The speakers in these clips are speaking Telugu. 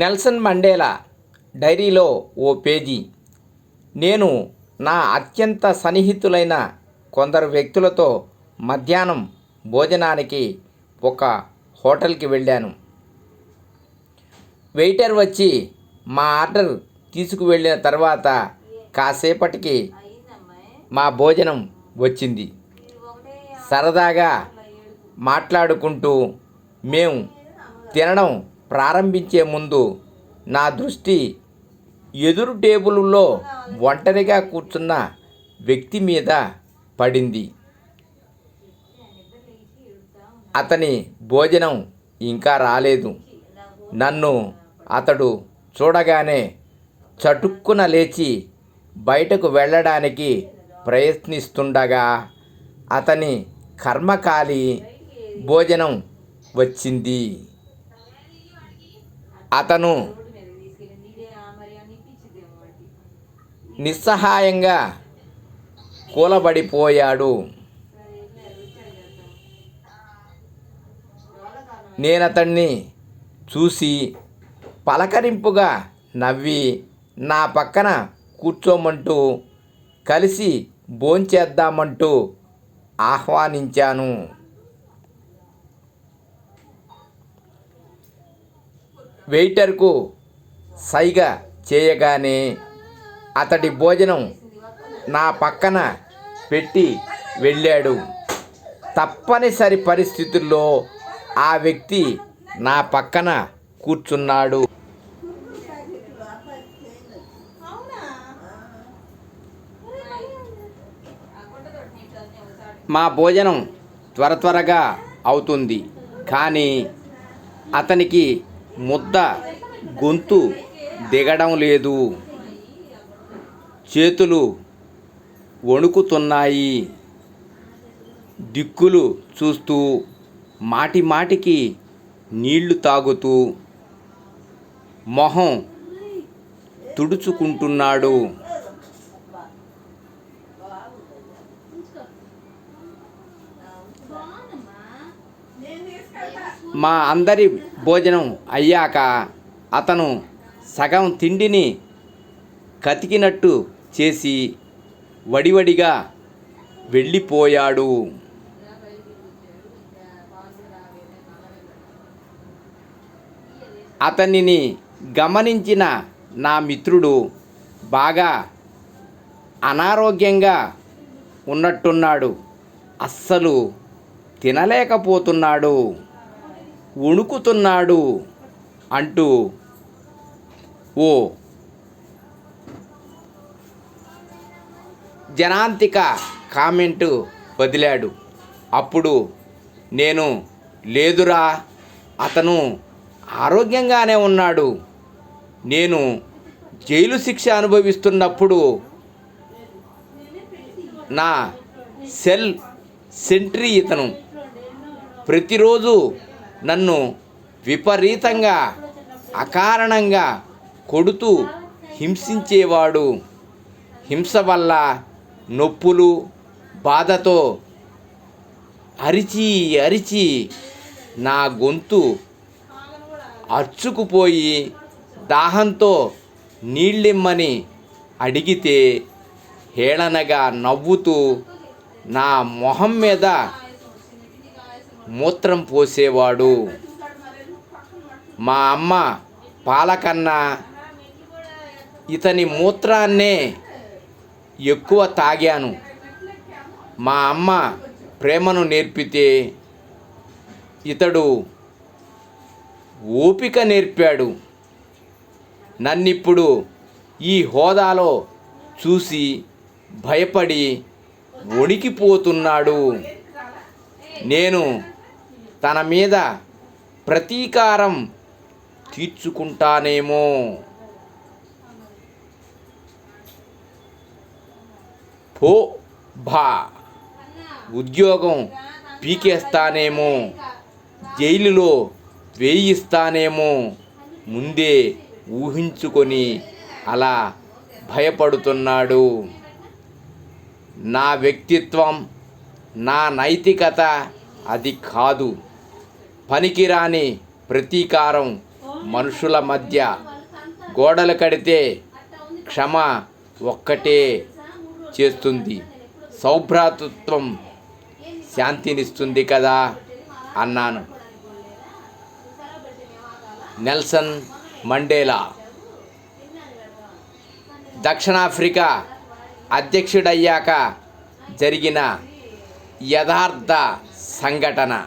నెల్సన్ మండేలా డైరీలో ఓ పేజీ. నేను నా అత్యంత సన్నిహితులైన కొందరు వ్యక్తులతో మధ్యాహ్నం భోజనానికి ఒక హోటల్కి వెళ్ళాను. వెయిటర్ వచ్చి మా ఆర్డర్ తీసుకువెళ్ళిన తర్వాత కాసేపటికి మా భోజనం వచ్చింది. సరదాగా మాట్లాడుకుంటూ మేము తినడం ప్రారంభించే ముందు నా దృష్టి ఎదురు టేబుల్లో ఒంటరిగా కూర్చున్న వ్యక్తి మీద పడింది. అతని భోజనం ఇంకా రాలేదు. నన్ను అతడు చూడగానే చటుక్కున లేచి బయటకు వెళ్ళడానికి ప్రయత్నిస్తుండగా అతని కర్మకాలి భోజనం వచ్చింది. అతను నిస్సహాయంగా కూలబడిపోయాడు. నేనతన్ని చూసి పలకరింపుగా నవ్వి నా పక్కన కూర్చోమంటూ కలిసి భోంచేద్దామంటూ ఆహ్వానించాను. వెయిటర్కు సైగ చేయగానే అతడి భోజనం నా పక్కన పెట్టి వెళ్ళాడు. తప్పనిసరి పరిస్థితుల్లో ఆ వ్యక్తి నా పక్కన కూర్చున్నాడు. మా భోజనం త్వర త్వరగా అవుతుంది. కానీ అతనికి ముద్ద గొంతు దిగడం లేదు. చేతులు వణుకుతున్నాయి. దిక్కులు చూస్తూ మాటి మాటికి నీళ్ళు తాగుతూ మొహం తుడుచుకుంటున్నాడు. మా అందరి భోజనం అయ్యాక అతను సగం తిండిని కతికినట్టు చేసి వడివడిగా వెళ్ళిపోయాడు. అతనిని గమనించిన నా మిత్రుడు బాగా అనారోగ్యంగా ఉన్నట్టున్నాడు. అస్సలు తినలేకపోతున్నాడు వణుకుతున్నాడు అంటూ ఓ జనాంతిక కామెంటు వదిలాడు. అప్పుడు నేను లేదురా అతను ఆరోగ్యంగానే ఉన్నాడు. నేను జైలు శిక్ష అనుభవిస్తున్నప్పుడు నా సెల్ సెంట్రీ ఇతను ప్రతిరోజు నన్ను విపరీతంగా అకారణంగా కొడుతూ హింసించేవాడు. హింస వల్ల నొప్పులు బాధతో అరిచి అరిచి నా గొంతు అర్చుకుపోయి దాహంతో నీళ్ళిమ్మని అడిగితే హేళనగా నవ్వుతూ నా మొహం మీద మూత్రం పోసేవాడు. మా అమ్మ పాలకన్నా ఇతని మూత్రాన్నే ఎక్కువ తాగాను. మా అమ్మ ప్రేమను నేర్పితే ఇతడు ఓపిక నేర్పాడు. నన్నిప్పుడు ఈ హోదాలో చూసి భయపడి వణికిపోతున్నాడు. నేను తన మీద ప్రతీకారం తీర్చుకుంటానేమో. పో భా. ఉద్యోగం పీకేస్తానేమో. జైలులో వేయిస్తానేమో. ముందే ఊహించుకొని అలా భయపడుతున్నాడు. నా వ్యక్తిత్వం నా నైతికత అది కాదు. పనికిరాని ప్రతీకారం మనుషుల మధ్య. గోడలు కడితే క్షమ ఒక్కటే చేస్తుంది. సౌభ్రాతృత్వం శాంతినిస్తుంది కదా అన్నాను. నెల్సన్ మండేలా దక్షిణాఫ్రికా అధ్యక్షుడయ్యాక జరిగిన యథార్థ సంఘటన.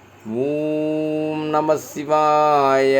ఓం నమ శివాయ.